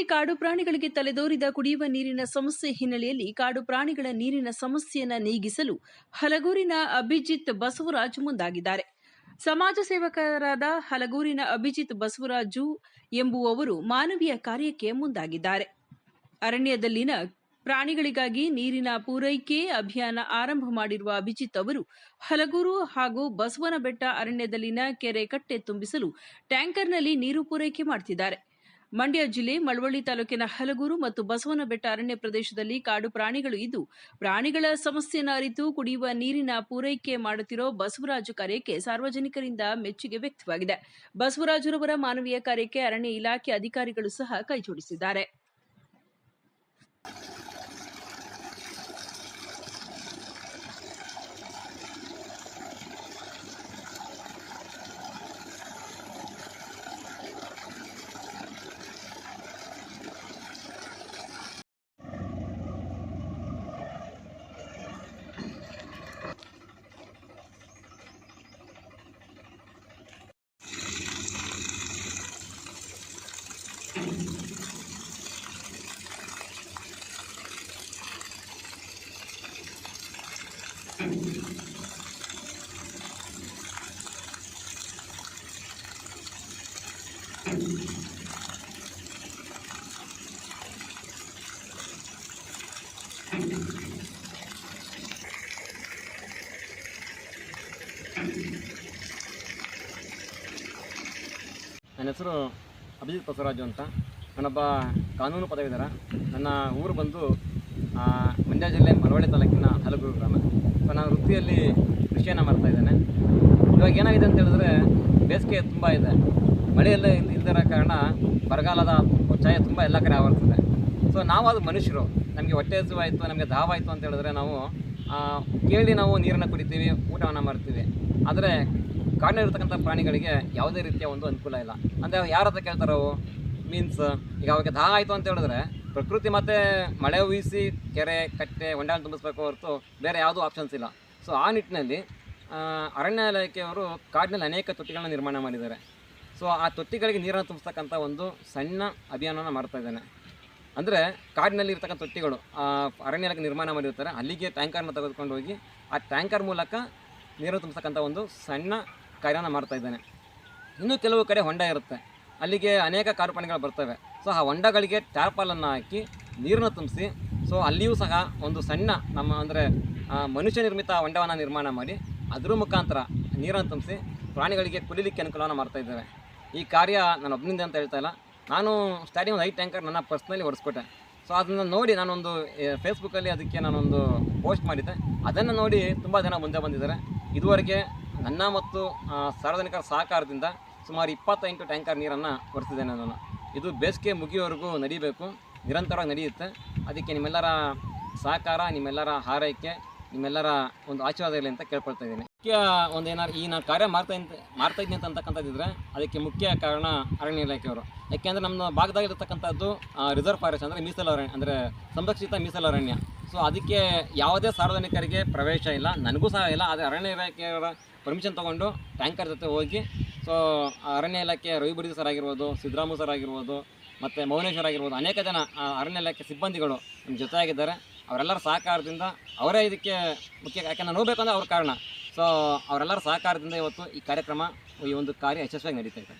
ಜಿಲ್ಲೆಯಲ್ಲಿ ಕಾಡು ಪ್ರಾಣಿಗಳಿಗೆ ತಲೆದೋರಿದ ಕುಡಿಯುವ ನೀರಿನ ಸಮಸ್ಯೆ ಹಿನ್ನೆಲೆಯಲ್ಲಿ ಕಾಡು ಪ್ರಾಣಿಗಳ ನೀರಿನ ಸಮಸ್ಯೆಯನ್ನು ನೀಗಿಸಲು ಹಲಗೂರಿನ ಅಭಿಜಿತ್ ಬಸವರಾಜ್ ಮುಂದಾಗಿದ್ದಾರೆ. ಸಮಾಜ ಸೇವಕರಾದ ಹಲಗೂರಿನ ಅಭಿಜಿತ್ ಬಸವರಾಜು ಎಂಬುವವರು ಮಾನವೀಯ ಕಾರ್ಯಕ್ಕೆ ಮುಂದಾಗಿದ್ದಾರೆ. ಅರಣ್ಯದಲ್ಲಿನ ಪ್ರಾಣಿಗಳಿಗಾಗಿ ನೀರಿನ ಪೂರೈಕೆ ಅಭಿಯಾನ ಆರಂಭ ಮಾಡಿರುವ ಅಭಿಜಿತ್ ಅವರು ಹಲಗೂರು ಹಾಗೂ ಬಸವನಬೆಟ್ಟ ಅರಣ್ಯದಲ್ಲಿನ ಕೆರೆ ಕಟ್ಟೆ ತುಂಬಿಸಲು ಟ್ಯಾಂಕರ್ನಲ್ಲಿ ನೀರು ಪೂರೈಕೆ ಮಾಡುತ್ತಿದ್ದಾರೆ ಮಂಡ್ಯ ಜಿಲ್ಲೆ ಮಳವಳ್ಳಿ ತಾಲೂಕಿನ ಹಲಗೂರು ಮತ್ತು ಬಸವನಬೆಟ್ಟ ಅರಣ್ಯ ಪ್ರದೇಶದಲ್ಲಿ ಕಾಡು ಪ್ರಾಣಿಗಳು ಇದ್ದು, ಪ್ರಾಣಿಗಳ ಸಮಸ್ಯೆಯನ್ನು ಅರಿತು ಕುಡಿಯುವ ನೀರಿನ ಪೂರೈಕೆ ಮಾಡುತ್ತಿರೋ ಬಸವರಾಜು ಕಾರ್ಯಕ್ಕೆ ಸಾರ್ವಜನಿಕರಿಂದ ಮೆಚ್ಚುಗೆ ವ್ಯಕ್ತವಾಗಿದೆ. ಬಸವರಾಜುರವರ ಮಾನವೀಯ ಕಾರ್ಯಕ್ಕೆ ಅರಣ್ಯ ಇಲಾಖೆ ಅಧಿಕಾರಿಗಳು ಸಹ ಕೈಜೋಡಿಸಿದ್ದಾರೆ. ನನ್ನ ಹೆಸರು ಅಭಿಜಿತ್ ಬಸವರಾಜು ಅಂತ. ನಾನೊಬ್ಬ ಕಾನೂನು ಪದವೀಧರ. ನನ್ನ ಊರು ಬಂದು ಮಂಡ್ಯ ಜಿಲ್ಲೆ ಮಳವಳ್ಳಿ ತಾಲೂಕಿನ ಹಲಗೂರು ಗ್ರಾಮ. ಸೊ, ನಾನು ವೃತ್ತಿಯಲ್ಲಿ ಕೃಷಿಯನ್ನು ಮಾಡ್ತಾ ಇದ್ದೇನೆ. ಇವಾಗ ಏನಾಗಿದೆ ಅಂತ ಹೇಳಿದ್ರೆ, ಬೇಸಿಗೆ ತುಂಬ ಇದೆ. ಮಳೆಯಲ್ಲೇ ಇಲ್- ಇಲ್ದಿರೋ ಕಾರಣ ಬರಗಾಲದ ಛಾಯೆ ತುಂಬ ಎಲ್ಲ ಕಡೆ ಆವರಿಸ್ತದೆ ಸೊ ನಾವು ಅದು ಮನುಷ್ಯರು. ನಮಗೆ ಹೊಟ್ಟೆ ಹಸಿವಾಯಿತು, ನಮಗೆ ದಾವಾಯಿತು ಅಂತ ಹೇಳಿದ್ರೆ ನಾವು ಕೇಳಿ ನಾವು ನೀರನ್ನು ಕುಡಿತೀವಿ, ಊಟವನ್ನು ಮಾಡ್ತೀವಿ. ಆದರೆ, ಕಾಡಿನಲ್ಲಿರ್ತಕ್ಕಂಥ ಪ್ರಾಣಿಗಳಿಗೆ ಯಾವುದೇ ರೀತಿಯ ಒಂದು ಅನುಕೂಲ ಇಲ್ಲ. ಅಂದರೆ ಯಾರ ಹತ್ರ ಕೇಳ್ತಾರೆ ಅವು ಮೀನ್ಸ್ ಈಗ ಅವಾಗ ದಾಹ ಆಯಿತು ಅಂತ ಹೇಳಿದ್ರೆ, ಪ್ರಕೃತಿ ಮತ್ತು ಮಳೆ ಉಯಿಸಿ ಕೆರೆ, ಕಟ್ಟೆ ಹೊಂಡಾಣ ತುಂಬಿಸ್ಬೇಕು ಹೊರತು ಬೇರೆ ಯಾವುದೂ ಆಪ್ಷನ್ಸ್ ಇಲ್ಲ. ಸೊ ಆ ನಿಟ್ಟಿನಲ್ಲಿ ಅರಣ್ಯ ಇಲಾಖೆಯವರು ಕಾಡಿನಲ್ಲಿ ಅನೇಕ ತೊಟ್ಟಿಗಳನ್ನ ನಿರ್ಮಾಣ ಮಾಡಿದ್ದಾರೆ. ಸೊ ಆ ತೊಟ್ಟಿಗಳಿಗೆ ನೀರನ್ನು ತುಂಬಿಸ್ತಕ್ಕಂಥ ಒಂದು ಸಣ್ಣ ಅಭಿಯಾನವನ್ನು ಮಾಡ್ತಾ ಇದ್ದಾನೆ. ಅಂದರೆ ಕಾಡಿನಲ್ಲಿ ಇರ್ತಕ್ಕಂಥ ತೊಟ್ಟಿಗಳು ಅರಣ್ಯ ಇಲಾಖೆ ನಿರ್ಮಾಣ ಮಾಡಿರ್ತಾರೆ. ಅಲ್ಲಿಗೆ ಟ್ಯಾಂಕರ್ನ ತೆಗೆದುಕೊಂಡು ಹೋಗಿ ಆ ಟ್ಯಾಂಕರ್ ಮೂಲಕ ನೀರು ತುಂಬಿಸ್ತಕ್ಕಂಥ ಒಂದು ಸಣ್ಣ ಕಾರ್ಯನ ಮಾಡ್ತಾ ಇದ್ದಾನೆ. ಇನ್ನೂ ಕೆಲವು ಕಡೆ ಹೊಂಡ ಇರುತ್ತೆ. ಅಲ್ಲಿಗೆ ಅನೇಕ ಕಾರ್ಪಣೆಗಳು ಬರ್ತವೆ. ಸೊ ಆ ಹೊಂಡಗಳಿಗೆ ಟ್ಯಾರ್ಪಾಲನ್ನು ಹಾಕಿ ನೀರನ್ನು ತುಂಬಿಸಿ ಸೊ ಅಲ್ಲಿಯೂ ಸಹ ಒಂದು ಸಣ್ಣ ನಮ್ಮ ಅಂದರೆ ಮನುಷ್ಯ ನಿರ್ಮಿತ ಹೊಂಡವನ್ನು ನಿರ್ಮಾಣ ಮಾಡಿ, ಅದ್ರ ಮುಖಾಂತರ ನೀರನ್ನು ತುಂಬಿಸಿ ಪ್ರಾಣಿಗಳಿಗೆ ಕುಡಿಲಿಕ್ಕೆ ಅನುಕೂಲವನ್ನು ಮಾಡ್ತಾ ಇದ್ದೇವೆ. ಈ ಕಾರ್ಯ ನಾನು ಒಬ್ಬನಿಂದ ಅಂತ ಹೇಳ್ತಾ ಇಲ್ಲ. ನಾನು ಸ್ಟಾರ್ಟಿಂಗ್ ಒಂದು ಐದು ಟ್ಯಾಂಕರ್ ನನ್ನ ಪರ್ಸ್ನಲಿ ಒರೆಸ್ಕೊಟ್ಟೆ ಸೊ ಅದನ್ನು ನೋಡಿ ನಾನೊಂದು ಫೇಸ್ಬುಕ್ಕಲ್ಲಿ ಅದಕ್ಕೆ ನಾನೊಂದು ಪೋಸ್ಟ್ ಮಾಡಿದ್ದೆ. ಅದನ್ನು ನೋಡಿ ತುಂಬ ಜನ ಮುಂದೆ ಬಂದಿದ್ದಾರೆ. ಇದುವರೆಗೆ ನನ್ನ ಮತ್ತು ಸಾರ್ವಜನಿಕರ ಸಹಕಾರದಿಂದ ಸುಮಾರು ಇಪ್ಪತ್ತೆಂಟು ಟ್ಯಾಂಕರ್ ನೀರನ್ನು ಹೊರಿಸಿದ್ದೇನೆ ನಾನು. ಇದು ಬೇಸಿಗೆ ಮುಗಿಯೋವರೆಗೂ ನಡೀಬೇಕು. ನಿರಂತರವಾಗಿ ನಡೆಯುತ್ತೆ. ಅದಕ್ಕೆ ನಿಮ್ಮೆಲ್ಲರ ಸಹಕಾರ, ನಿಮ್ಮೆಲ್ಲರ ಹಾರೈಕೆ, ನಿಮ್ಮೆಲ್ಲರ ಒಂದು ಆಶೀರ್ವಾದ ಇರಲಿ ಅಂತ ಕೇಳ್ಕೊಳ್ತಾ ಇದ್ದೀನಿ. ಮುಖ್ಯ ಒಂದು ಏನಾರು ಈ ನಾನು ಕಾರ್ಯ ಮಾಡ್ತಾ ಮಾಡ್ತಾ ಇದ್ದೀನಿ ಅಂತ ಅಂತಕ್ಕಂಥದ್ದಿದ್ರೆ ಅದಕ್ಕೆ ಮುಖ್ಯ ಕಾರಣ ಅರಣ್ಯ ಇಲಾಖೆಯವರು. ಯಾಕೆಂದರೆ ನಮ್ಮ ಭಾಗದಾಗಿರ್ತಕ್ಕಂಥದ್ದು ರಿಸರ್ವ್ ಫಾರೆಸ್ಟ್ ಅಂದರೆ ಮೀಸಲು ಅರಣ್ಯ, ಅಂದರೆ ಸಂರಕ್ಷಿತ ಮೀಸಲು ಅರಣ್ಯ. ಸೊ ಅದಕ್ಕೆ ಯಾವುದೇ ಸಾರ್ವಜನಿಕರಿಗೆ ಪ್ರವೇಶ ಇಲ್ಲ, ನನಗೂ ಸಹ ಇಲ್ಲ, ಆದರೆ ಅರಣ್ಯ ಇಲಾಖೆಯವರ ಪರ್ಮಿಷನ್ ತೊಗೊಂಡು ಟ್ಯಾಂಕರ್ ಜೊತೆ ಹೋಗಿ ಸೊ ಅರಣ್ಯ ಇಲಾಖೆ ರವಿಬುರ್ಜಿ ಸರ್ ಆಗಿರ್ಬೋದು ಸಿದ್ದರಾಮು ಸರ್ ಆಗಿರ್ಬೋದು, ಮತ್ತು ಮೌನೇಶ್ವರ್ ಆಗಿರ್ಬೋದು, ಅನೇಕ ಜನ ಅರಣ್ಯ ಇಲಾಖೆ ಸಿಬ್ಬಂದಿಗಳು ನಮ್ಮ ಜೊತೆಯಾಗಿದ್ದಾರೆ. ಅವರೆಲ್ಲರ ಸಹಕಾರದಿಂದ ಅವರೇ ಇದಕ್ಕೆ ಮುಖ್ಯ ಯಾಕೆಂದ್ರೆ ನೋಡಬೇಕಂದ್ರೆ ಅವ್ರ ಕಾರಣ. ಸೊ ಅವರೆಲ್ಲರ ಸಹಕಾರದಿಂದ ಇವತ್ತು ಈ ಕಾರ್ಯಕ್ರಮ ಈ ಒಂದು ಕಾರ್ಯ ಯಶಸ್ವಿಯಾಗಿ ನಡೀತಾ ಇದೆ.